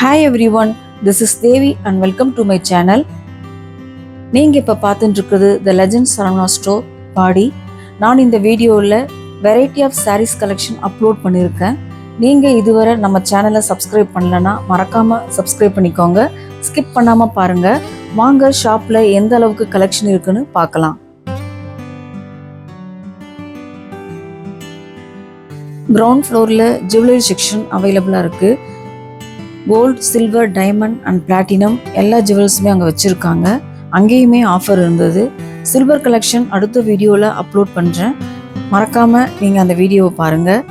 Hi everyone this is Devi and welcome to my channel நீங்கள் இப்போ பார்த்துட்டு இருக்கிறது the legend Saravana store Padi. நான் இந்த வீடியோவில் variety of sarees collection upload பண்ணியிருக்கேன் நீங்கள் இதுவரை நம்ம சேனலை சப்ஸ்கிரைப் பண்ணலன்னா மறக்காமல் சப்ஸ்கிரைப் பண்ணிக்கோங்க. ஸ்கிப் பண்ணாமல் பாருங்கள் வாங்க ஷாப்பில் எந்த அளவுக்கு கலெக்ஷன் இருக்குன்னு பார்க்கலாம். கிரவுண்ட் ஃப்ளோரில் ஜுவல்லரி செக்ஷன் அவைலபிளாக இருக்குது gold silver diamond and platinum எல்லா ஜுவல்ஸுமே அங்கே வச்சுருக்காங்க. அங்கேயுமே ஆஃபர் இருந்தது. சில்வர் கலெக்ஷன் அடுத்த வீடியோவில் அப்லோட் பண்ணுறேன் மறக்காமல் நீங்கள் அந்த வீடியோவை பாருங்கள்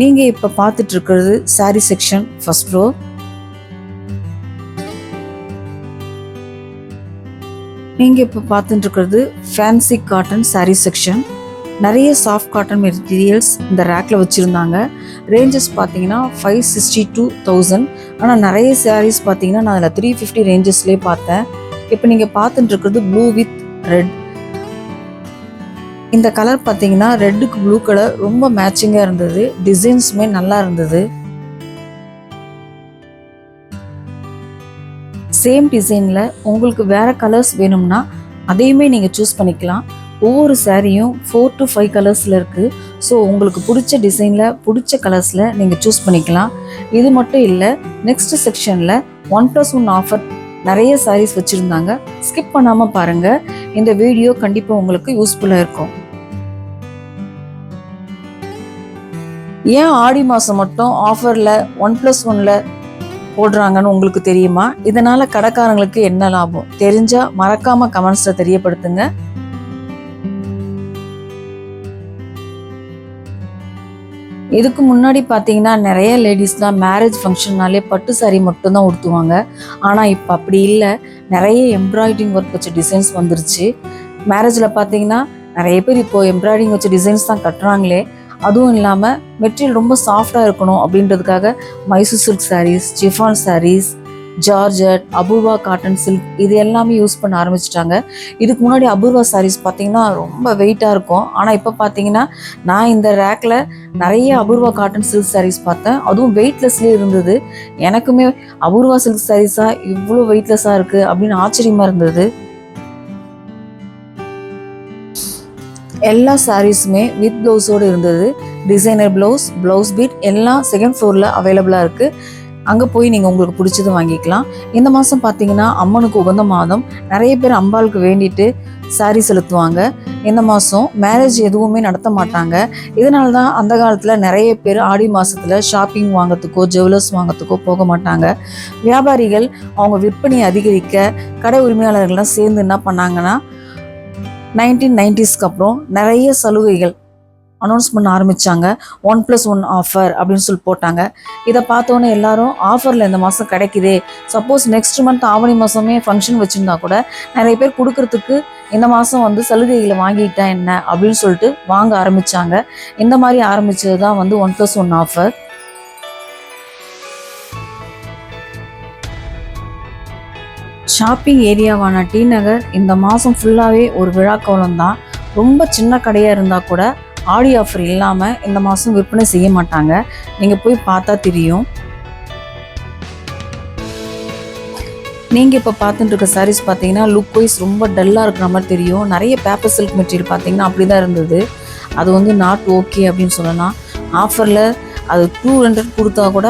நீங்கள் இப்போ பார்த்துட்ருக்கிறது இருக்கிறது செக்ஷன் ஃபஸ்ட் ஃப்ளோர் நீங்கள் இப்போ பார்த்துட்டுருக்கிறது ஃபேன்சி காட்டன் saree செக்ஷன் நிறைய சாஃப்ட் காட்டன் மெட்டீரியல்ஸ் இந்த ரேக்கில் வச்சுருந்தாங்க. ரேஞ்சஸ் பார்த்தீங்கன்னா ஃபைவ் சிக்ஸ்டி டூ தௌசண்ட் ஆனால் நிறைய சாரீஸ் பார்த்தீங்கன்னா நான் அதில் த்ரீ ஃபிஃப்டி ரேஞ்சஸ்லேயே பார்த்தேன். இப்போ நீங்கள் பார்த்துட்டு இருக்கிறது ப்ளூ வித் ரெட் இந்த கலர் பார்த்தீங்கன்னா ரெட்டுக்கு ப்ளூ கலர் ரொம்ப மேட்சிங்காக இருந்தது. டிசைன்ஸுமே நல்லா இருந்தது. சேம் டிசைனில் உங்களுக்கு வேறு கலர்ஸ் வேணும்னா அதையுமே நீங்கள் சூஸ் பண்ணிக்கலாம். ஒவ்வொரு சாரியும் ஃபோர் டு ஃபைவ் கலர்ஸில் இருக்குது ஸோ உங்களுக்கு பிடிச்ச டிசைனில் பிடிச்ச கலர்ஸில் நீங்கள் சூஸ் பண்ணிக்கலாம். இது மட்டும் இல்லை நெக்ஸ்ட் செக்ஷனில் ஒன் ப்ளஸ் ஒன் ஆஃபர் நிறைய சாரீஸ் வச்சுருந்தாங்க. ஸ்கிப் பண்ணாமல் பாருங்கள் இந்த வீடியோ கண்டிப்பாக உங்களுக்கு யூஸ்ஃபுல்லாக இருக்கும். ஏன் ஆடி மாதம் மட்டும் ஆஃபரில் ஒன் ப்ளஸ் ஒனில் போடுறாங்கன்னு உங்களுக்கு தெரியுமா? இதனால் கடைக்காரங்களுக்கு என்ன லாபம்? தெரிஞ்சால் மறக்காமல் கமெண்ட்ஸில் தெரியப்படுத்துங்க. இதுக்கு முன்னாடி பார்த்தீங்கன்னா நிறைய லேடிஸ்லாம் மேரேஜ் ஃபங்க்ஷன்னாலே பட்டு சாரீ மட்டும்தான் உடுத்துவாங்க. ஆனால் இப்போ அப்படி இல்லை. நிறைய எம்ப்ராய்டிங் ஒர்க் வச்ச டிசைன்ஸ் வந்துருச்சு. மேரேஜில் பார்த்தீங்கன்னா நிறைய பேர் இப்போ எம்ப்ராய்டிங் வச்ச டிசைன்ஸ் தான் கட்டுறாங்களே. அதுவும் இல்லாமல் மெட்டீரியல் ரொம்ப சாஃப்டாக இருக்கணும் அப்படின்றதுக்காக Mysore silk sarees chiffon sarees georgette Apoorva cotton silk இது எல்லாமே யூஸ் பண்ண ஆரம்பிச்சிட்டாங்க. இதுக்கு முன்னாடி அபூர்வா சாரீஸ் பார்த்தீங்கன்னா ரொம்ப வெயிட்டாக இருக்கும். ஆனால் இப்போ பார்த்தீங்கன்னா நான் இந்த ரேக்கில் நிறைய அபூர்வா காட்டன் சில்க் சாரீஸ் பார்த்தேன். அதுவும் வெயிட்லெஸ்லேயே இருந்தது. எனக்குமே அபூர்வா சில்க் சாரீஸாக இவ்வளோ வெயிட்லெஸ்ஸாக இருக்குது அப்படின்னு ஆச்சரியமாக இருந்தது. எல்லா சாரீஸுமே வித் ப்ளவுஸோடு இருந்தது. டிசைனர் ப்ளவுஸ் ப்ளவுஸ் பீட் எல்லாம் செகண்ட் ஃப்ளோரில் அவைலபிளாக இருக்குது அங்கே போய் நீங்கள் உங்களுக்கு பிடிச்சது வாங்கிக்கலாம். இந்த மாதம் பார்த்தீங்கன்னா அம்மனுக்கு உகந்த மாதம். நிறைய பேர் அம்பாளுக்கு வேண்டிட்டு சாரி செலுத்துவாங்க. இந்த மாதம் மேரேஜ் எதுவுமே நடத்த மாட்டாங்க. இதனால தான் அந்த காலத்தில் நிறைய பேர் ஆடி மாதத்தில் ஷாப்பிங் வாங்கிறதுக்கோ ஜுவல்லர்ஸ் வாங்கிறதுக்கோ போக மாட்டாங்க. வியாபாரிகள் அவங்க விற்பனையை அதிகரிக்க கடை உரிமையாளர்கள்லாம் சேர்ந்து என்ன பண்ணாங்கன்னா நைன்டீன் நைன்டிஸ்க்கு அப்புறம் நிறைய சலுகைகள் அனௌன்ஸ் பண்ண ஆரம்பித்தாங்க ஒன் ப்ளஸ் ஒன் ஆஃபர் அப்படின்னு சொல்லி போட்டாங்க. இதை பார்த்தோன்னே எல்லாரும் ஆஃபரில் இந்த மாதம் கிடைக்குதே. சப்போஸ் நெக்ஸ்ட் மந்த் ஆவணி மாதமே ஃபங்க்ஷன் வச்சுருந்தா கூட நிறைய பேர் கொடுக்கறதுக்கு இந்த மாதம் வந்து சலுகைகளை வாங்கிக்கிட்டேன் என்ன அப்படின்னு சொல்லிட்டு வாங்க ஆரம்பித்தாங்க இந்த மாதிரி ஆரம்பிச்சது தான் வந்து one plus one offer shopping ஏரியாவான T Nagar இந்த மாதம் ஃபுல்லாகவே ஒரு விழா கோலம் தான் ரொம்ப சின்ன கடையாக இருந்தால் கூட ஆடி ஆஃபர் இல்லாமல் இந்த மாதம் விற்பனை செய்ய மாட்டாங்க. நீங்கள் போய் பார்த்தா தெரியும். நீங்கள் இப்போ பார்த்துட்டு இருக்க சாரீஸ் பார்த்தீங்கன்னா லுக் வைஸ் ரொம்ப டல்லாக இருக்கிற மாதிரி தெரியும். நிறைய பேப்பர் சில்க் மெட்டீரியல் பார்த்தீங்கன்னா அப்படி தான் இருந்தது. அது வந்து நாட் ஓகே அப்படின்னு சொல்லலாம். ஆஃபரில் அது டூ ஹண்ட்ரட் கொடுத்தா கூட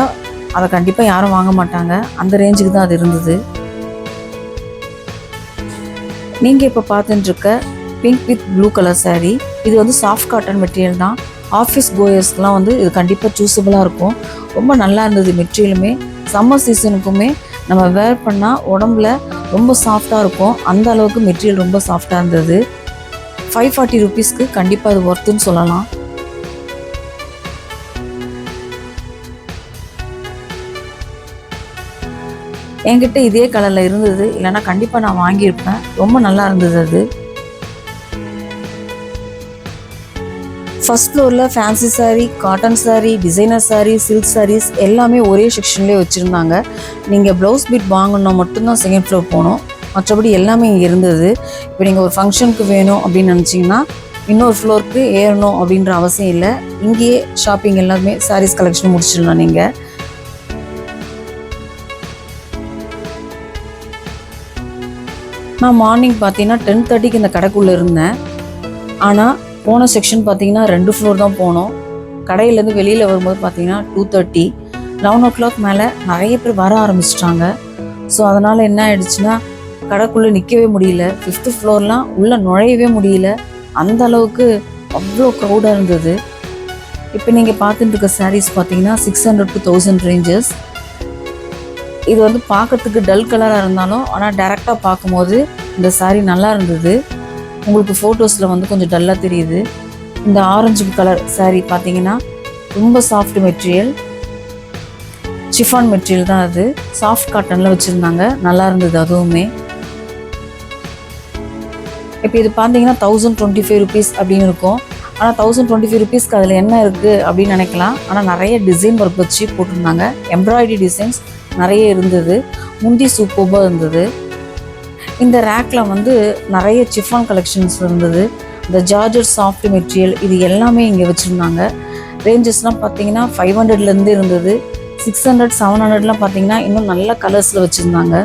அதை கண்டிப்பாக யாரும் வாங்க மாட்டாங்க. அந்த ரேஞ்சுக்கு தான் அது இருந்தது. நீங்கள் இப்போ பார்த்துட்டு இருக்க pink with blue colour saree இது வந்து சாஃப்ட் காட்டன் மெட்டீரியல் தான். ஆஃபீஸ் கோயர்ஸ்க்குலாம் வந்து இது கண்டிப்பாக சூஸபிளாக இருக்கும். ரொம்ப நல்லா இருந்தது மெட்டீரியலுமே சம்மர் சீசனுக்குமே நம்ம வேர் பண்ணால் உடம்புல ரொம்ப சாஃப்டாக இருக்கும். அந்த அளவுக்கு மெட்டீரியல் ரொம்ப சாஃப்டாக இருந்தது. ஃபைவ் ஃபார்ட்டி ருபீஸ்க்கு கண்டிப்பாக அது ஒர்த்துன்னு சொல்லலாம். என்கிட்ட இதே கலரில் இருந்தது. இல்லைன்னா கண்டிப்பாக நான் வாங்கியிருப்பேன். ரொம்ப நல்லா இருந்தது அது. ஃபர்ஸ்ட் ஃப்ளோரில் fancy saree cotton saree designer saree silk sarees எல்லாமே ஒரே செக்ஷன்லேயே வச்சுருந்தாங்க. நீங்கள் ப்ளவுஸ் பிட் வாங்கணும்னா மட்டும்தான் செகண்ட் ஃப்ளோர் போகணும். மற்றபடி எல்லாமே இங்கே இருந்தது. இப்போ நீங்கள் ஒரு ஃபங்க்ஷனுக்கு வேணும் அப்படின்னு நினச்சிங்கன்னா இன்னொரு ஃப்ளோருக்கு ஏறணும் அப்படின்ற அவசியம் இல்லை. இங்கேயே ஷாப்பிங் எல்லாமே சாரீஸ் கலெக்ஷன் முடிச்சிடலாம் நீங்கள் நான் மார்னிங் பார்த்தீங்கன்னா டென் தேர்ட்டிக்கு இந்த கடைக்குள்ளே இருந்தேன். ஆனால் போன செக்ஷன் பார்த்தீங்கன்னா ரெண்டு ஃப்ளோர் தான் போனோம். கடையிலேருந்து வெளியில் வரும்போது பார்த்தீங்கன்னா two thirty eleven o'clock மேலே நிறைய பேர் வர ஆரம்பிச்சிட்டாங்க. ஸோ அதனால் என்ன ஆயிடுச்சுன்னா கடைக்குள்ளே நிற்கவே முடியல. ஃபிஃப்த்து ஃப்ளோர்லாம் உள்ளே நுழையவே முடியல. அந்த அளவுக்கு அவ்வளோ க்ரௌடாக இருந்தது. இப்போ நீங்கள் பார்த்துட்டு இருக்க சாரீஸ் பார்த்தீங்கன்னா six hundred to thousand ranges இது வந்து பார்க்கறதுக்கு டல் கலராக இருந்தாலும் ஆனால் டேரெக்டாக பார்க்கும்போது இந்த சாரீ நல்லா இருந்தது. உங்களுக்கு ஃபோட்டோஸில் வந்து கொஞ்சம் டல்லாக தெரியுது. இந்த ஆரஞ்சு கலர் சாரீ பார்த்தீங்கன்னா ரொம்ப சாஃப்ட் மெட்டீரியல் சிஃபான் மெட்டீரியல் தான் அது. சாஃப்ட் காட்டனில் வச்சுருந்தாங்க. நல்லா இருந்தது அதுவுமே. இப்போ இது பார்த்தீங்கன்னா தௌசண்ட் டுவெண்ட்டி ஃபைவ் ருபீஸ் அப்படின்னு இருக்கும். ஆனால் தௌசண்ட் டுவெண்ட்டி ஃபைவ் ருபீஸ்க்கு அதில் என்ன இருக்குது அப்படின்னு நினைக்கலாம். ஆனால் நிறைய டிசைன் ஒர்க் வச்சு போட்டிருந்தாங்க. எம்ப்ராய்டரி டிசைன்ஸ் நிறைய இருந்தது. முந்தி சூப்பராக இருந்தது. இந்த ரேக்கில் வந்து நிறைய சிஃபான் கலெக்ஷன்ஸ் இருந்தது. இந்த ஜார்ஜர் சாஃப்ட் மெட்டீரியல் இது எல்லாமே இங்கே வச்சுருந்தாங்க. ரேஞ்சஸ்லாம் பார்த்தீங்கன்னா ஃபைவ் ஹண்ட்ரட்லேருந்து இருந்தது. சிக்ஸ் ஹண்ட்ரட் செவன் ஹண்ட்ரட்லாம் பார்த்தீங்கன்னா இன்னும் நல்ல கலர்ஸில் வச்சுருந்தாங்க.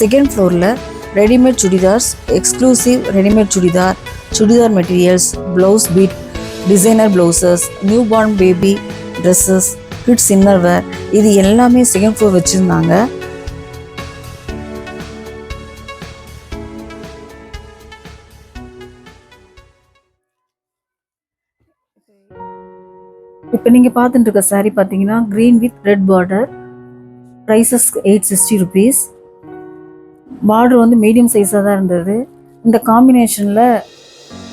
செகண்ட் ஃப்ளோரில் readymade churidars exclusive readymade churidar churidar materials blouse piece designer blouses newborn baby dresses kids innerwear இது எல்லாமே சிகப்பு வச்சுருந்தாங்க. இப்போ நீங்கள் பார்த்துட்டு இருக்க saree பார்த்தீங்கன்னா green with red border prices eight sixty rupees border வந்து மீடியம் சைஸாக தான் இருந்தது. இந்த காம்பினேஷனில்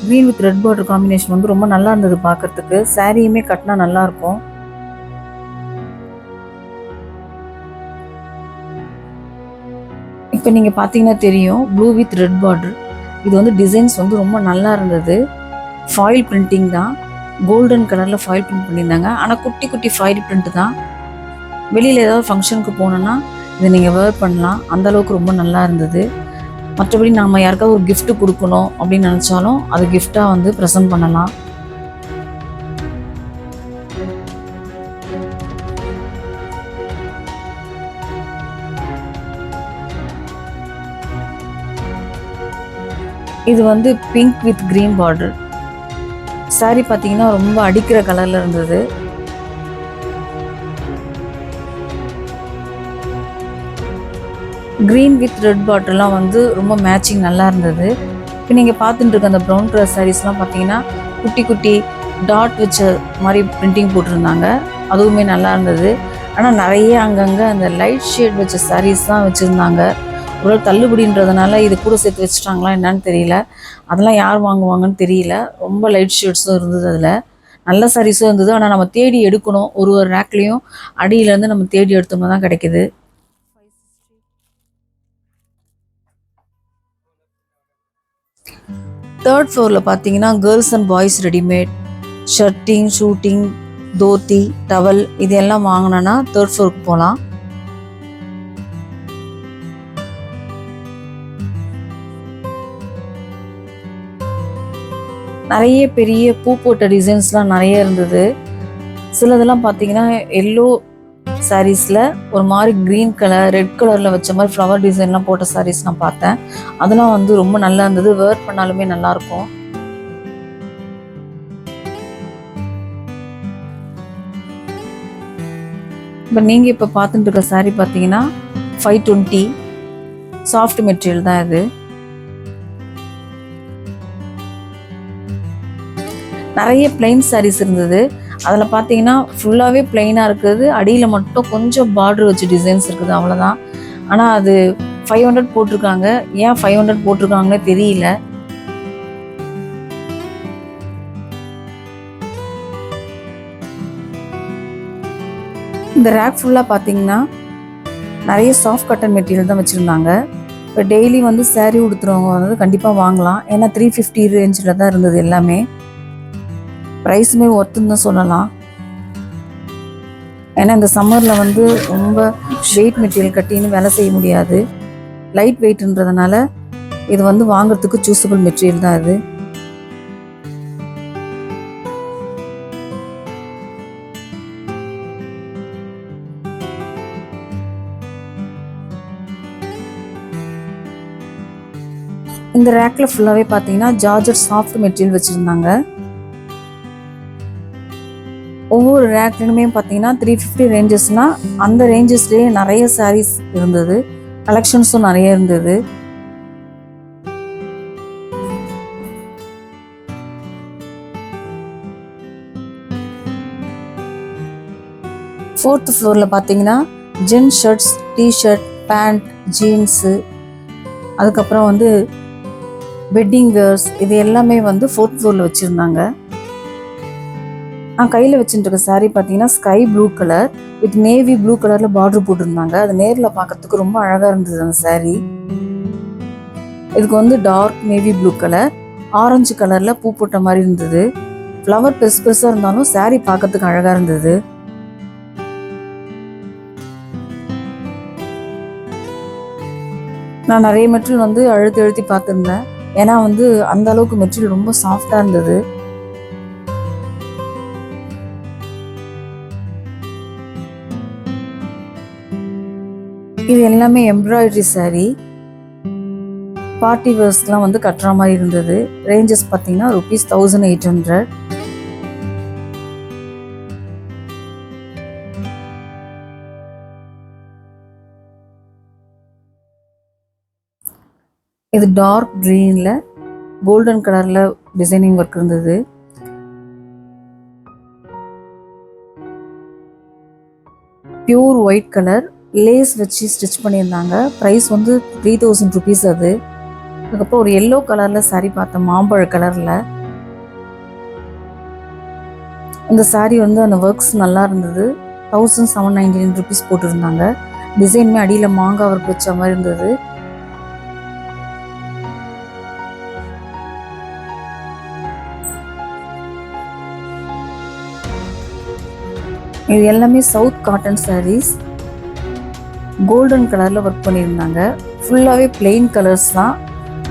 green with red border combination வந்து ரொம்ப நல்லா இருந்தது பார்க்கறதுக்கு. சாரியுமே கட்டினா நல்லாயிருக்கும் இப்போ நீங்கள் பார்த்தீங்கன்னா தெரியும் ப்ளூ வித் ரெட் பார்டர் இது வந்து டிசைன்ஸ் வந்து ரொம்ப நல்லா இருந்தது. ஃபாயில் பிரிண்டிங் தான். கோல்டன் கலரில் ஃபாயில் பிரிண்ட் பண்ணியிருந்தாங்க. ஆனால் குட்டி குட்டி ஃபாயில் பிரிண்ட் தான். வெளியில் ஏதாவது ஃபங்க்ஷனுக்கு போனோன்னா இதை நீங்கள் வேர் பண்ணலாம். அந்த அளவுக்கு ரொம்ப நல்லா இருந்தது. மற்றபடி நம்ம யாருக்காவது ஒரு கிஃப்ட்டு கொடுக்கணும் அப்படின்னு நினச்சாலும் அது கிஃப்டாக வந்து ப்ரெசென்ட் பண்ணலாம். இது வந்து pink with green border saree பார்த்தீங்கன்னா ரொம்ப அடிக்கிற கலரில் இருந்தது. க்ரீன் வித் ரெட் பார்டர்லாம் வந்து ரொம்ப மேட்சிங் நல்லா இருந்தது. இப்போ நீங்கள் பார்த்துட்டு இருக்க அந்த ப்ரௌன் கலர் சாரீஸ்லாம் பார்த்தீங்கன்னா குட்டி குட்டி டாட் வச்ச மாதிரி பிரிண்டிங் போட்டிருந்தாங்க. அதுவுமே நல்லா இருந்தது. ஆனால் நிறைய அங்கங்கே அந்த லைட் ஷேட் வச்ச சாரீஸ் தான் வச்சுருந்தாங்க. ஒரு தள்ளுபடின்றதுனால இது கூட சேர்த்து வச்சுட்டாங்களா என்னன்னு தெரியல. அதெல்லாம் யார் வாங்குவாங்கன்னு தெரியல. ரொம்ப லைட் ஷேட்ஸும் இருந்தது அதில். நல்ல சாரீஸும் இருந்தது. ஆனால் நம்ம தேடி எடுக்கணும். ஒரு ஒரு ரேக்லேயும் அடியிலேருந்து நம்ம தேடி எடுத்தோம்னா தான் கிடைக்குது. தேர்ட் ஃப்ளோரில் பார்த்தீங்கன்னா girls and boys readymade shirting suiting dhoti towel இது எல்லாம் வாங்கினோன்னா தேர்ட் ஃப்ளோருக்கு போகலாம். நிறைய பெரிய பூ போட்ட டிசைன்ஸ்லாம் நிறைய இருந்தது. சிலதெல்லாம் பார்த்தீங்கன்னா எல்லோ சாரீஸில் ஒரு மாதிரி க்ரீன் கலர் ரெட் கலரில் வச்ச மாதிரி ஃப்ளவர் டிசைன்லாம் போட்ட சாரீஸ் நான் பார்த்தேன். அதெல்லாம் வந்து ரொம்ப நல்லா இருந்தது. வேர் பண்ணாலுமே நல்லாயிருக்கும் இப்போ நீங்கள் இப்போ பார்த்துட்டு இருக்க சாரீ பார்த்தீங்கன்னா ஃபைவ் டுவெண்ட்டி சாஃப்ட் மெட்டீரியல் தான் இது. நிறைய பிளெயின் சாரீஸ் இருந்தது. அதில் பார்த்தீங்கன்னா ஃபுல்லாகவே பிளெயினாக இருக்குது அடியில் மட்டும் கொஞ்சம் பார்டர் வச்சு டிசைன்ஸ் இருக்குது அவ்வளோதான் ஆனால் அது ஃபைவ் ஹண்ட்ரட் போட்டிருக்காங்க. ஏன் ஃபைவ் ஹண்ட்ரட் போட்டிருக்காங்கன்னே தெரியல. இந்த ரேக் ஃபுல்லாக பார்த்தீங்கன்னா நிறைய சாஃப்ட் கட்டன் மெட்டீரியல் தான் வச்சுருந்தாங்க. இப்போ டெய்லி வந்து சேரீ உடுத்துறவங்க வந்து கண்டிப்பாக வாங்கலாம். ஏன்னா த்ரீ ஃபிஃப்டி ரேஞ்சில் தான் இருந்தது எல்லாமே. ப்ரைஸுமே ஒர்த்துன்னு தான் சொல்லலாம். ஏன்னா இந்த சம்மரில் வந்து ரொம்ப வெயிட் மெட்டீரியல் கட்டின்னு வேலை செய்ய முடியாது. லைட் வெயிட்ன்றதுனால இது வந்து வாங்குறதுக்கு சூஸபிள் மெட்டீரியல் தான் இது இந்த ரேக்கில் ஃபுல்லாகவே பார்த்தீங்கன்னா ஜார்ஜர் சாஃப்ட் மெட்டீரியல் வச்சுருந்தாங்க. ஒவ்வொரு ரேக்லையுமே பார்த்தீங்கன்னா த்ரீ ஃபிஃப்டி ரேஞ்சஸ்னால் அந்த ரேஞ்சஸ்லேயே நிறைய சாரீஸ் இருந்தது. கலெக்ஷன்ஸும் நிறைய இருந்தது. ஃபோர்த் ஃப்ளோரில் பார்த்தீங்கன்னா gents shirts t-shirt pant jeans அதுக்கப்புறம் வந்து வெட்டிங் வேர்ஸ் இது எல்லாமே வந்து ஃபோர்த் ஃப்ளோரில் வச்சுருந்தாங்க. நான் கையில் வச்சுட்டு இருக்க saree பார்த்தீங்கன்னா sky blue colour with navy blue கலரில் பார்டர் போட்டிருந்தாங்க. அது நேரில் பார்க்கறதுக்கு ரொம்ப அழகாக இருந்தது அந்த சாரீ இதுக்கு வந்து dark navy blue colour orange கலரில் பூ போட்ட மாதிரி இருந்தது. ஃப்ளவர் பெருசு பெருசாக இருந்தாலும் சாரீ பார்க்கறதுக்கு அழகாக இருந்தது. நான் நிறைய மெட்டீரியல் வந்து அழுத்தி அழுத்தி பார்த்துருந்தேன். ஏன்னா வந்து அந்த அளவுக்கு மெட்டீரியல் ரொம்ப சாஃப்டாக இருந்தது. இது எல்லாமே எம்ப்ராய்டரி சாரீ பார்ட்டி வேர்ஸ்லாம் வந்து கட்டுற மாதிரி இருந்தது. ரேஞ்சஸ் பார்த்தீங்கன்னா ருபீஸ் தௌசண்ட் எயிட் ஹண்ட்ரட் இது டார்க் க்ரீனில் கோல்டன் கலரில் டிசைனிங் ஒர்க் இருந்தது. பியூர் ஒயிட் கலர் லேஸ் வச்சு ஸ்டிச் பண்ணியிருந்தாங்க. ப்ரைஸ் வந்து த்ரீ தௌசண்ட் ருபீஸ் அது. அதுக்கப்புறம் ஒரு எல்லோ கலரில் சாரீ பார்த்தேன் மாம்பழ கலரில் இந்த சாரீ வந்து அந்த ஒர்க்ஸ் நல்லா இருந்தது. Thousand seven ninety nine rupees போட்டிருந்தாங்க. டிசைனுமே அடியில் மாங்காய் ஒர்க் வச்ச மாதிரி இருந்தது. இது எல்லாமே சவுத் காட்டன் சாரீஸ் கோல்டன் கலரில் ஒர்க் பண்ணியிருந்தாங்க. ஃபுல்லாகவே பிளெயின் கலர்ஸ் தான்.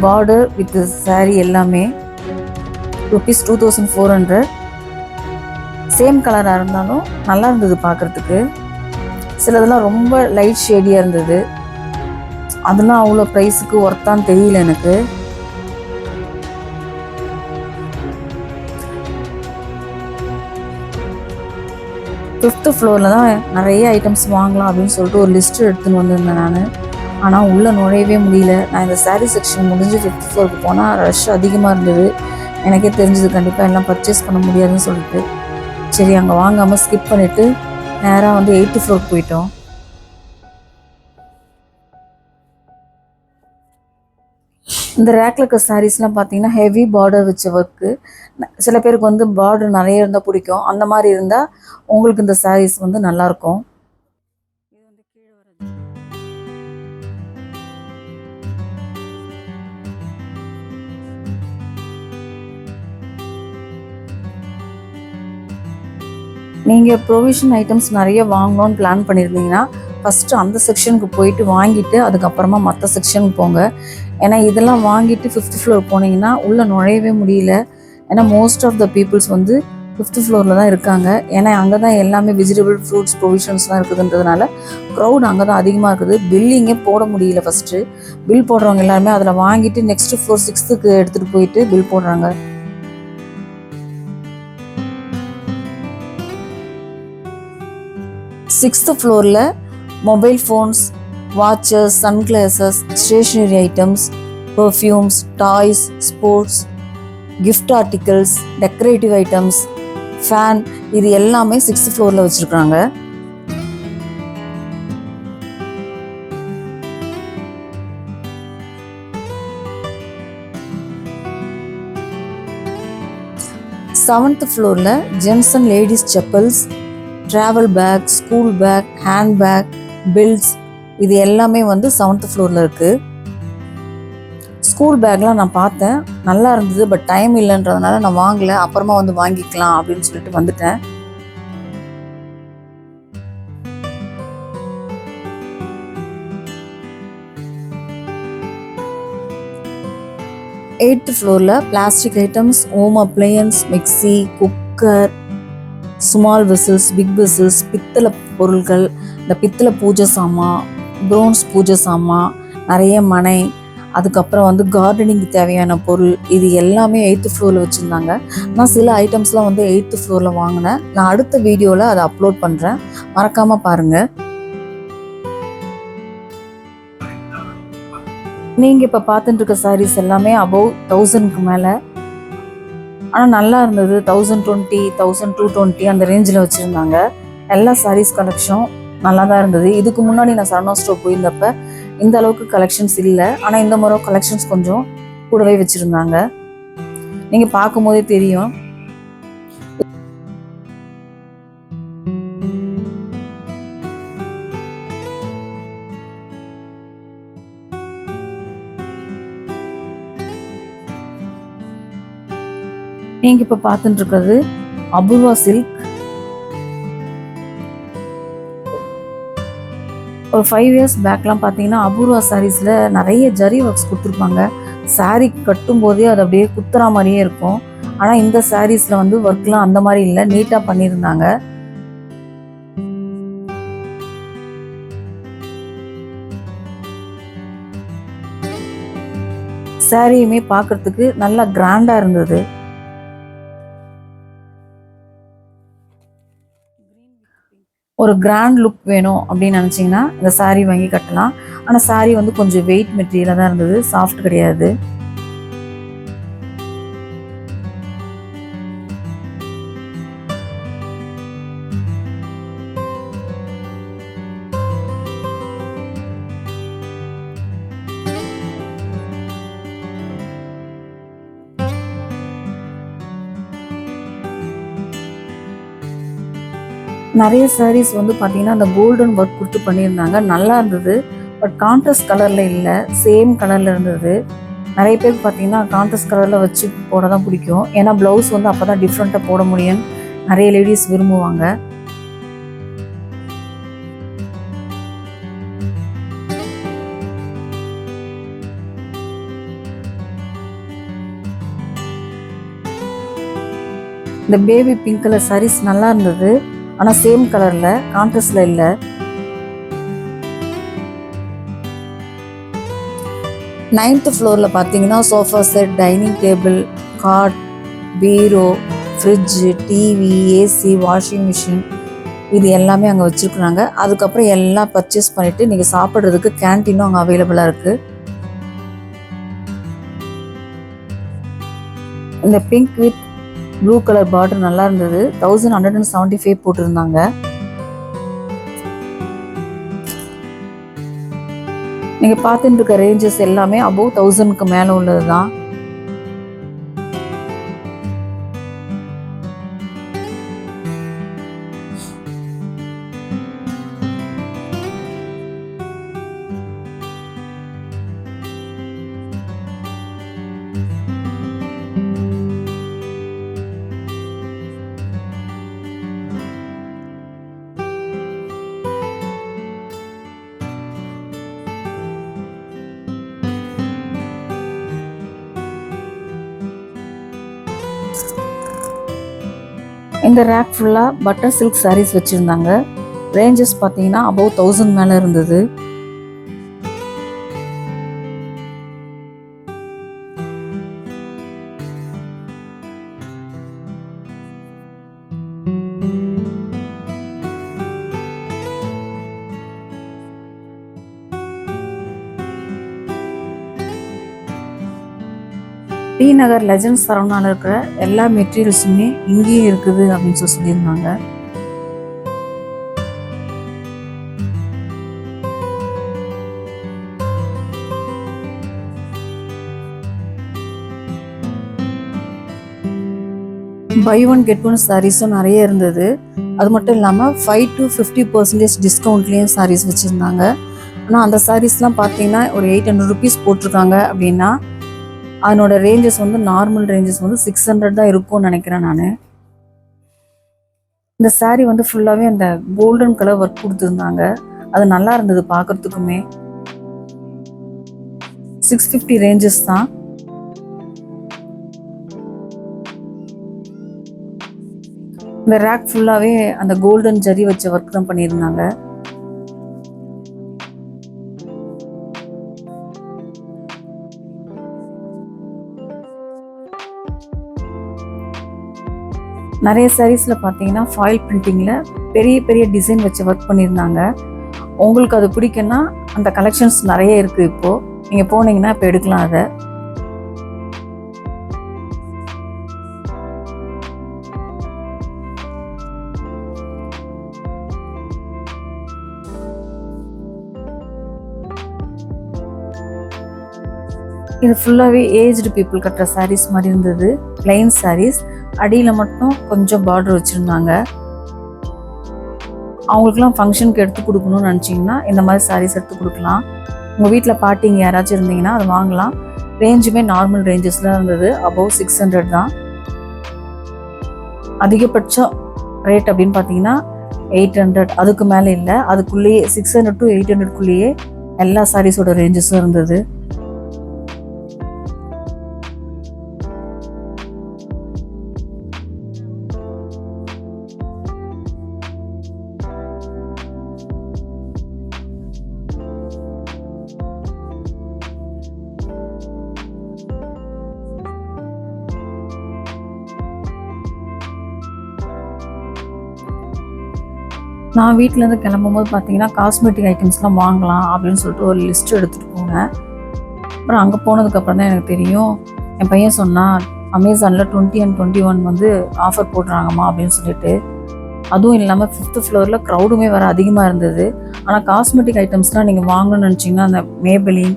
பார்டர் வித் saree எல்லாமே. Rupees two thousand four hundred same கலராக இருந்தாலும் நல்லா இருந்தது பார்க்குறதுக்கு. சிலதெல்லாம் ரொம்ப லைட் ஷேடியாக இருந்தது. அதெல்லாம் அவ்வளோ ப்ரைஸுக்கு ஒர்த்தான்னு தெரியல எனக்கு. ஃபிஃப்த்து ஃப்ளோரில் தான் நிறைய ஐட்டம்ஸ் வாங்கலாம் அப்படின்னு சொல்லிட்டு ஒரு லிஸ்ட்டு எடுத்துன்னு வந்திருந்தேன் நான். ஆனால் உள்ளே நுழையவே முடியல. நான் இந்த சாரீ செக்ஷன் முடிஞ்சு ஃபிஃப்த் ஃப்ளோருக்கு போனால் ரஷ் அதிகமாக இருந்தது. எனக்கே தெரிஞ்சது கண்டிப்பாக எல்லாம் பர்ச்சேஸ் பண்ண முடியாதுன்னு சொல்லிட்டு. சரி அங்கே வாங்காமல் ஸ்கிப் பண்ணிவிட்டு நேராக வந்து எயித்து ஃப்ளோருக்கு போயிட்டோம். இந்த ரேக்கில் இருக்க சாரீஸ்லாம் பார்த்தீங்கன்னா ஹெவி பார்டர் வச்ச ஒர்க்கு சில பேருக்கு வந்து பார்டர் நிறைய இருந்தால் பிடிக்கும். அந்த மாதிரி இருந்தால் உங்களுக்கு இந்த சாரீஸ் வந்து நல்லாயிருக்கும் நீங்கள் ப்ரொவிஷன் ஐட்டம்ஸ் நிறைய வாங்கணும்னு பிளான் பண்ணியிருந்தீங்கன்னா ஃபஸ்ட்டு அந்த செக்ஷனுக்கு போயிட்டு வாங்கிட்டு அதுக்கப்புறமா மற்ற செக்ஷனுக்கு போங்க. ஏன்னா இதெல்லாம் வாங்கிட்டு ஃபிஃப்த் ஃப்ளோர் போனீங்கன்னா உள்ளே நுழையவே முடியல. ஏன்னா மோஸ்ட் ஆஃப் த பீப்புள்ஸ் வந்து ஃபிஃப்த் ஃப்ளோரில் தான் இருக்காங்க. ஏன்னா அங்கே தான் எல்லாமே வெஜிடபிள் ஃப்ரூட்ஸ் ப்ரொவிஷன்ஸ்லாம் இருக்குதுன்றதுனால க்ரௌட் அங்கே தான் அதிகமாக இருக்குது பில்லிங்கே போட முடியல ஃபஸ்ட்டு பில் போடுறவங்க எல்லாருமே அதில் வாங்கிட்டு நெக்ஸ்ட் ஃப்ளோர் சிக்ஸ்த்துக்கு எடுத்துகிட்டு போயிட்டு பில் போடுறாங்க. சிக்ஸ்த்து ஃப்ளோரில் mobile phones watches sunglasses stationery items perfumes toys sports gift articles decorative items fan இது எல்லாமே சிக்ஸ்த் ஃப்ளோரில் வச்சுருக்குறாங்க செவன்த் ஃப்ளோரில் gents and ladies chappals travel bag school bag hand bag bills இது எல்லாமே வந்து செவன்த் ஃப்ளோரில் இருக்குது ஸ்கூல் பேக்லாம் நான் பார்த்தேன். நல்லா இருந்தது பட் டைம் இல்லைன்றதுனால நான் வாங்கலை. அப்புறமா வந்து வாங்கிக்கலாம் அப்படின்னு சொல்லிட்டு வந்துட்டேன். எயித்து ஃப்ளோரில் plastic items home appliances mixie cooker small whistles big whistles பித்தளை பொருட்கள் இந்த பித்தளை பூஜை சாமான் ப்ரோன்ஸ் பூஜை சாமான் நிறைய மனை அதுக்கப்புறம் வந்து கார்டனிங்க்கு தேவையான பொருள் இது எல்லாமே எயித்து ஃப்ளோரில் வச்சுருந்தாங்க. நான் சில ஐட்டம்ஸ்லாம் வந்து எயித்து ஃப்ளோரில் வாங்கினேன். நான் அடுத்த வீடியோவில் அதை அப்லோட் பண்ணுறேன் மறக்காமல் பாருங்கள் நீங்கள் இப்போ பார்த்துட்டு இருக்க எல்லாமே அபவ் தௌசண்ட்க்கு மேலே. ஆனால் நல்லா இருந்தது. Thousand twenty thousand two twenty அந்த ரேஞ்சில் வச்சுருந்தாங்க. எல்லா சாரீஸ் கலெக்ஷனும் நல்லா தான் இருந்தது. இதுக்கு முன்னாடி நான் சரணா ஸ்டோர் போயிருந்தப்ப இந்த அளவுக்கு கலெக்ஷன்ஸ் இல்லை. ஆனால் இந்த முறை கலெக்ஷன்ஸ் கொஞ்சம் கூடவே வச்சுருந்தாங்க. நீங்கள் பார்க்கும்போதே தெரியும். நீங்கள் இப்போ பார்த்துட்டு இருக்கிறது அபூர்வா சில்க் ஒரு ஃபைவ் இயர்ஸ் பேக்லாம் பார்த்தீங்கன்னா அபூர்வா சாரீஸில் நிறைய ஜரி ஒர்க்ஸ் கொடுத்துருப்பாங்க. சாரீ கட்டும் போதே அது அப்படியே குத்துற மாதிரியே இருக்கும். ஆனால் இந்த சாரீஸில் வந்து ஒர்க்லாம் அந்த மாதிரி இல்லை. நீட்டாக பண்ணியிருந்தாங்க. சாரியுமே பார்க்கறதுக்கு நல்லா கிராண்டாக இருந்தது. ஒரு கிராண்ட் லுக் வேணும் அப்படின்னு நினச்சிங்கன்னா இந்த சாரீ வாங்கி கட்டலாம். ஆனால் சாரீ வந்து கொஞ்சம் வெயிட் மெட்டீரியலாக தான் இருந்தது. சாஃப்ட் கிடையாது. நிறைய சாரீஸ் வந்து பார்த்தீங்கன்னா அந்த கோல்டன் ஒர்க் கொடுத்து பண்ணியிருந்தாங்க. நல்லா இருந்தது. பட் கான்ட்ராஸ்ட் கலரில் இல்லை. சேம் கலரில் இருந்தது. நிறைய பேர் பார்த்தீங்கன்னா கான்ட்ராஸ்ட் கலரில் வச்சு போட தான் பிடிக்கும். ஏன்னா ப்ளவுஸ் வந்து அப்போ தான் டிஃப்ரெண்ட்டாக போட முடியும் நிறைய லேடிஸ் விரும்புவாங்க. இந்த பேபி பிங்க் கலர் சாரீஸ் நல்லா இருந்தது. ஆனால் சேம் கலரில் கான்ட்ரஸ்டில் இல்லை. நைன்த்து ஃப்ளோரில் பார்த்தீங்கன்னா sofa set dining table cot bureau fridge TV AC washing machine இது எல்லாமே அங்கே வச்சுருக்குறாங்க. அதுக்கப்புறம் எல்லாம் பர்ச்சேஸ் பண்ணிவிட்டு நீங்கள் சாப்பிட்றதுக்கு கேன்டீனும் அங்கே அவைலபிளாக இருக்குது இந்த pink with blue colour border நல்லா இருந்தது thousand hundred and seventy five போட்டிருந்தாங்க. நீங்கள் பார்த்துட்டு இருக்க ரேஞ்சஸ் எல்லாமே அபோவ் தௌசண்ட்க்கு மேலே உள்ளது தான் இந்த ரேக் ஃபுல்லாக பட்டர் சில்க் சாரீஸ் வச்சுருந்தாங்க. ரேஞ்சஸ் பார்த்தீங்கன்னா அபவ் தௌசண்ட் மேலே இருந்தது. நகர் லெஜண்ட் சரவணாவில் இருக்கிற எல்லா மெட்டீரியல்ஸுமே இங்கேயும் இருக்குது அப்படின்னு சொல்லி சொல்லியிருந்தாங்க. பை ஒன் கெட் ஒன் சாரீஸும் நிறைய இருந்தது. அது மட்டும் இல்லாமல் ஃபைவ் டு ஃபிஃப்டி பர்சன்டேஜ் டிஸ்கவுண்ட்லேயும் சாரீஸ் வச்சுருந்தாங்க. ஆனால் அந்த சாரீஸ்லாம் பார்த்தீங்கன்னா ஒரு எயிட் ஹண்ட்ரட் ருபீஸ் போட்டிருக்காங்க அப்படின்னா அதனோட ரேஞ்சஸ் வந்து நார்மல் ரேஞ்சஸ் வந்து சிக்ஸ் ஹண்ட்ரட் தான் இருக்கும்னு நினைக்கிறேன் நான். இந்த சாரீ வந்து ஃபுல்லாகவே அந்த கோல்டன் கலர் ஒர்க் கொடுத்துருந்தாங்க. அது நல்லா இருந்தது பார்க்கறதுக்குமே. சிக்ஸ் ஃபிஃப்டி ரேஞ்சஸ் தான். இந்த ரேக் ஃபுல்லாகவே அந்த கோல்டன் ஜரி வச்ச ஒர்க் தான் பண்ணியிருந்தாங்க. நிறைய சாரீஸில் பார்த்தீங்கன்னா ஃபாயில் பிரிண்டிங்கில் பெரிய பெரிய டிசைன் வச்சு ஒர்க் பண்ணியிருந்தாங்க. உங்களுக்கு அது பிடிக்குன்னா அந்த கலெக்ஷன்ஸ் நிறைய இருக்குது இப்போது நீங்கள் போனீங்கன்னா இப்போ எடுக்கலாம் அதை. இது ஃபுல்லாகவே ஏஜ்டு பீப்புள் கட்டுற சாரீஸ் மாதிரி இருந்தது. பிளைன் சாரீஸ் அடியில் மட்டும் கொஞ்சம் பார்டர் வச்சுருந்தாங்க. அவங்களுக்குலாம் ஃபங்க்ஷனுக்கு எடுத்து கொடுக்கணும்னு நினச்சிங்கன்னா இந்த மாதிரி சாரீஸ் எடுத்து கொடுக்கலாம். உங்கள் வீட்டில் பாட்டிங்க யாராச்சும் இருந்தீங்கன்னா அதை வாங்கலாம். ரேஞ்சுமே நார்மல் ரேஞ்சஸில் இருந்தது. அபவ் சிக்ஸ் ஹண்ட்ரட் தான். அதிகபட்சம் ரேட் அப்படின்னு பார்த்தீங்கன்னா எயிட் ஹண்ட்ரட் அதுக்கு மேலே இல்லை. அதுக்குள்ளேயே சிக்ஸ் ஹண்ட்ரட் டு எயிட் ஹண்ட்ரட்குள்ளேயே எல்லா சாரீஸோட ரேஞ்சஸும் இருந்தது. நான் வீட்டிலேருந்து கிளம்பும்போது பார்த்தீங்கன்னா காஸ்மெட்டிக் ஐட்டம்ஸ்லாம் வாங்கலாம் அப்படின்னு சொல்லிட்டு ஒரு லிஸ்ட் எடுத்துகிட்டு போனேன். அப்புறம் அங்கே போனதுக்கப்புறம் தான் எனக்கு தெரியும் என் பையன் சொன்னான் அமேசானில் டுவெண்ட்டி அண்ட் டுவெண்ட்டி ஒன் வந்து ஆஃபர் போடுறாங்கம்மா அப்படின்னு சொல்லிட்டு. அதுவும் இல்லாமல் ஃபிஃப்த்து ஃப்ளோரில் க்ரௌடுமே வேறு அதிகமாக இருந்தது. ஆனால் காஸ்மெட்டிக் ஐட்டம்ஸ்லாம் நீங்கள் வாங்கணும்னு நினச்சிங்கன்னா அந்த மேபலின்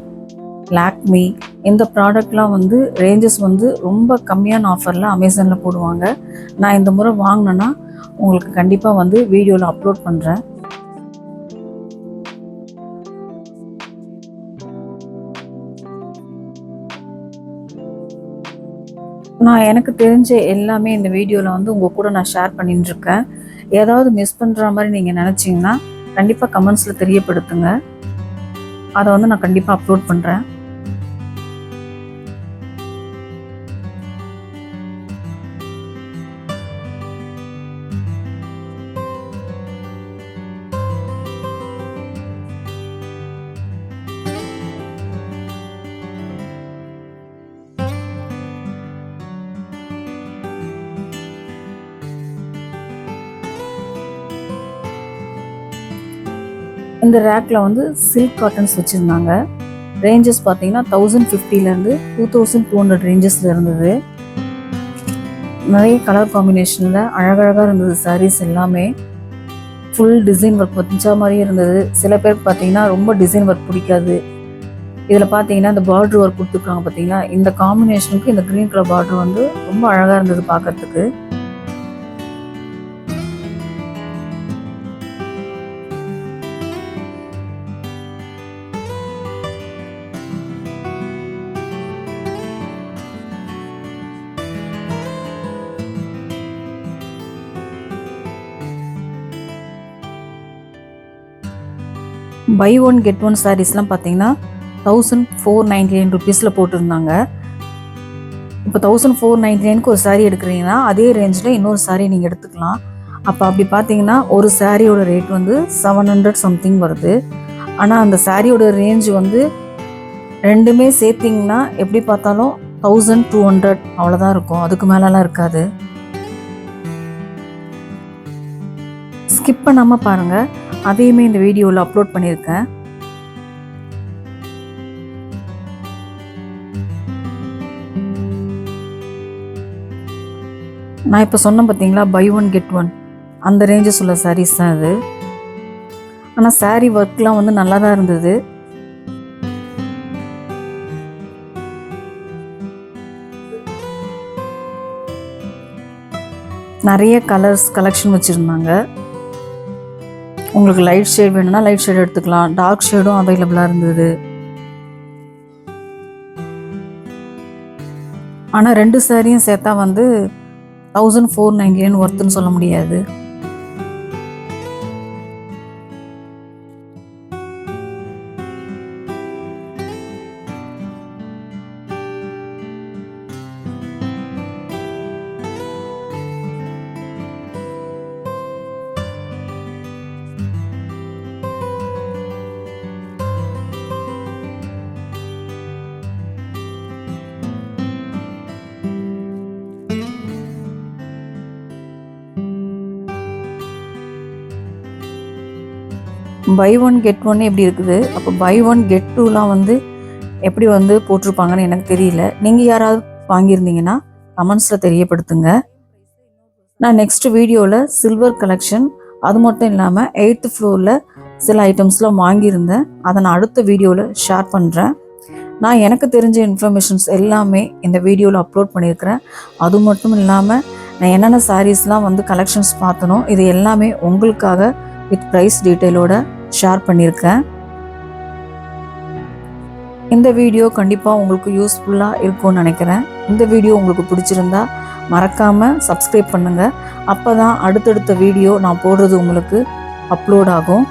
லாக்மி இந்த ப்ராடக்ட்லாம் வந்து ரேஞ்சஸ் வந்து ரொம்ப கம்மியான ஆஃபரில் அமேசானில் போடுவாங்க. நான் இந்த முறை வாங்கினேன்னா உங்களுக்கு கண்டிப்பாக வந்து வீடியோவில் அப்லோட் பண்ணுறேன் நான் எனக்கு தெரிஞ்ச எல்லாமே இந்த வீடியோவில் வந்து உங்கள் கூட நான் ஷேர் பண்ணிட்டுருக்கேன் ஏதாவது மிஸ் பண்ணுற மாதிரி நீங்கள் நினச்சிங்கன்னா கண்டிப்பாக கமெண்ட்ஸில் தெரியப்படுத்துங்க. அதை வந்து நான் கண்டிப்பாக அப்லோட் பண்ணுறேன் இந்த ரேக்கில் வந்து சில்க் காட்டன்ஸ் வச்சுருந்தாங்க. ரேஞ்சஸ் பார்த்தீங்கன்னா தௌசண்ட் ஃபிஃப்டிலேருந்து டூ தௌசண்ட் டூ ஹண்ட்ரட் ரேஞ்சஸில் இருந்தது. நிறைய கலர் காம்பினேஷனில் அழகழகாக இருந்தது சாரீஸ் எல்லாமே. ஃபுல் டிசைன் ஒர்க் வச்ச மாதிரியே இருந்தது. சில பேருக்கு பார்த்தீங்கன்னா ரொம்ப டிசைன் ஒர்க் பிடிக்காது. இதில் பார்த்தீங்கன்னா இந்த பார்ட்ரு ஒர்க் கொடுத்துருக்காங்க பார்த்தீங்களா? இந்த காம்பினேஷனுக்கு இந்த க்ரீன் கலர் பார்ட்ரு வந்து ரொம்ப அழகாக இருந்தது பார்க்குறதுக்கு. பை ஒன் கெட் ஒன் சாரீஸ்லாம் பார்த்தீங்கன்னா தௌசண்ட் ஃபோர் நைன்டி நைன் ருபீஸில் போட்டிருந்தாங்க. இப்போ தௌசண்ட் ஃபோர் நைன்டி நைனுக்கு ஒரு சாரீ எடுக்கிறீங்கன்னா அதே ரேஞ்சில் இன்னொரு சாரீ நீங்கள் எடுத்துக்கலாம். அப்போ அப்படி பார்த்தீங்கன்னா ஒரு சாரியோட ரேட் வந்து செவன் ஹண்ட்ரட் சம்திங் வருது. ஆனால் அந்த சாரியோட ரேஞ்சு வந்து ரெண்டுமே சேர்த்திங்கன்னா எப்படி பார்த்தாலும் தௌசண்ட் டூ ஹண்ட்ரட் அவ்வளோதான் இருக்கும். அதுக்கு மேலெலாம் இருக்காது. ஸ்கிப் பண்ணாமல் பாருங்கள் அதையுமே இந்த வீடியோவில் அப்லோட் பண்ணியிருக்கேன். நான் இப்போ சொன்னேன் பார்த்தீங்களா பை ஒன் கெட் ஒன் அந்த ரேஞ்சஸ் உள்ள சாரீஸ் தான் இது. ஆனால் சாரீ ஒர்க்லாம் வந்து நல்லா தான் இருந்தது. நிறைய கலர்ஸ் கலெக்ஷன் வச்சுருந்தாங்க. உங்களுக்கு லைட் ஷேட் வேணும்னா லைட் ஷேட் எடுத்துக்கலாம். டார்க் ஷேடும் அவைலபிளாக இருந்தது. ஆனால் ரெண்டு சாரியும் சேர்த்தா வந்து தௌசண்ட் ஃபோர் நைன்டி நைன் ஒர்த்துன்னு சொல்ல முடியாது. பை ஒன் கெட் ஒன் எப்படி இருக்குது? அப்போ பை ஒன் கெட் டூலாம் வந்து எப்படி வந்து போட்டிருப்பாங்கன்னு எனக்கு தெரியல. நீங்கள் யாராவது வாங்கியிருந்தீங்கன்னா கமெண்ட்ஸில் தெரியப்படுத்துங்க. நான் நெக்ஸ்ட் வீடியோவில் சில்வர் கலெக்ஷன் அது மட்டும் இல்லாமல் எயித்து ஃப்ளோரில் சில ஐட்டம்ஸ்லாம் வாங்கியிருந்தேன். அதை நான் அடுத்த வீடியோவில் ஷேர் பண்ணுறேன் நான் எனக்கு தெரிஞ்ச இன்ஃபர்மேஷன்ஸ் எல்லாமே இந்த வீடியோவில் அப்லோட் பண்ணியிருக்கிறேன். அது மட்டும் இல்லாமல் நான் என்னென்ன சாரீஸ்லாம் வந்து கலெக்ஷன்ஸ் பார்த்தனோ இது எல்லாமே உங்களுக்காக வித் ப்ரைஸ் டீட்டெயிலோட ஷேர் பண்ணியிருக்கேன் இந்த வீடியோ கண்டிப்பாக உங்களுக்கு யூஸ்ஃபுல்லாக இருக்கும்னு நினைக்கிறேன். இந்த வீடியோ உங்களுக்கு பிடிச்சிருந்தா மறக்காமல் சப்ஸ்கிரைப் பண்ணுங்கள் அப்போ தான் அடுத்தடுத்த வீடியோ நான் போடுறது உங்களுக்கு அப்லோட் ஆகும்.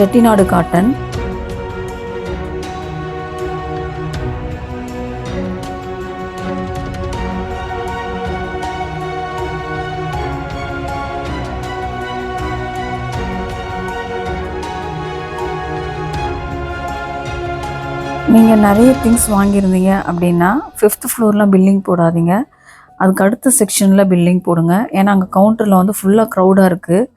செட்டிநாடு காட்டன். நீங்கள் நிறைய திங்ஸ் வாங்கியிருந்தீங்க அப்படின்னா ஃபிஃப்த் ஃப்ளோரில் பில்லிங் போடாதீங்க. அதுக்கு அடுத்த செக்ஷனில் பில்லிங் போடுங்க. ஏன்னா அங்கே கவுண்டரில் வந்து ஃபுல்லாக க்ரௌடாக இருக்குது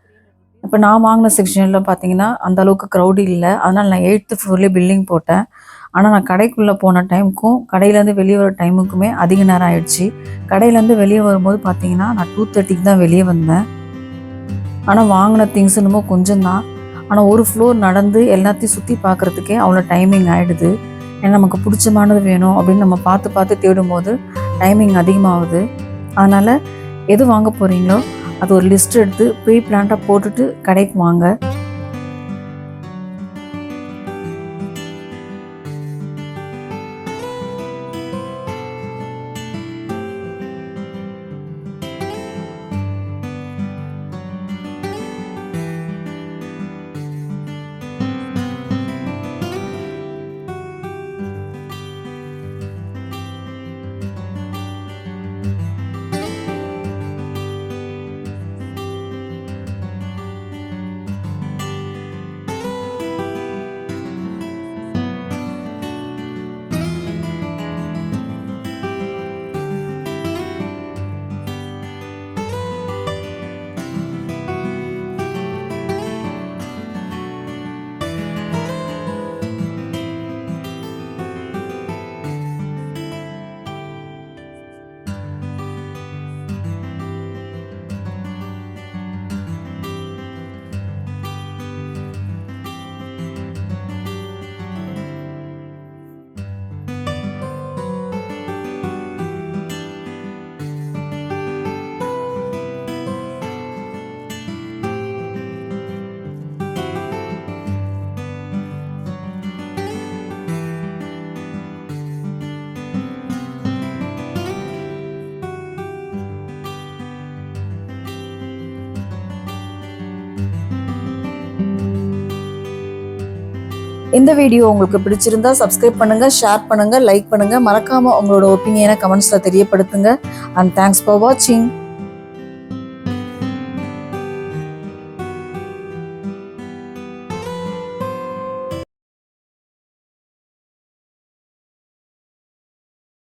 இப்போ நான் வாங்கின செக்ஷனில் பார்த்தீங்கன்னா அந்த அளவுக்கு க்ரௌடு இல்லை. அதனால் நான் எயித்து ஃப்ளோர்லேயே பில்டிங் போட்டேன். ஆனால் நான் கடைக்குள்ளே போன டைமுக்கும் கடையிலேருந்து வெளியே வர டைமுக்குமே அதிக நேரம் ஆயிடுச்சு. கடையிலேருந்து வெளியே வரும்போது பார்த்தீங்கன்னா நான் டூ தேர்ட்டிக்கு தான் வெளியே வந்தேன். ஆனால் வாங்கின திங்ஸ் என்னமோ கொஞ்சம் தான் ஆனால் ஒரு ஃப்ளோர் நடந்து எல்லாத்தையும் சுற்றி பார்க்குறதுக்கே அவ்வளோ டைமிங் ஆகிடுது ஏன்னா நமக்கு பிடிச்சமானது வேணும் அப்படின்னு நம்ம பார்த்து பார்த்து தேடும்போது டைமிங் அதிகமாகுது. அதனால் எது வாங்க போகிறீங்களோ அது ஒரு லிஸ்ட் எடுத்து ப்ரீ பிளான்ட்டாக போட்டுட்டு கடைக்கு வாங்க. இந்த வீடியோ உங்களுக்கு பிடிச்சிருந்தா சப்ஸ்கிரைப் பண்ணுங்க ஷேர் பண்ணுங்க லைக் பண்ணுங்க. மறக்காம உங்களோட ஒப்பீனியனை கமெண்ட்ஸ்ல தெரியப்படுத்துங்க. அண்ட் தேங்க்ஸ் ஃபார் வாட்சிங்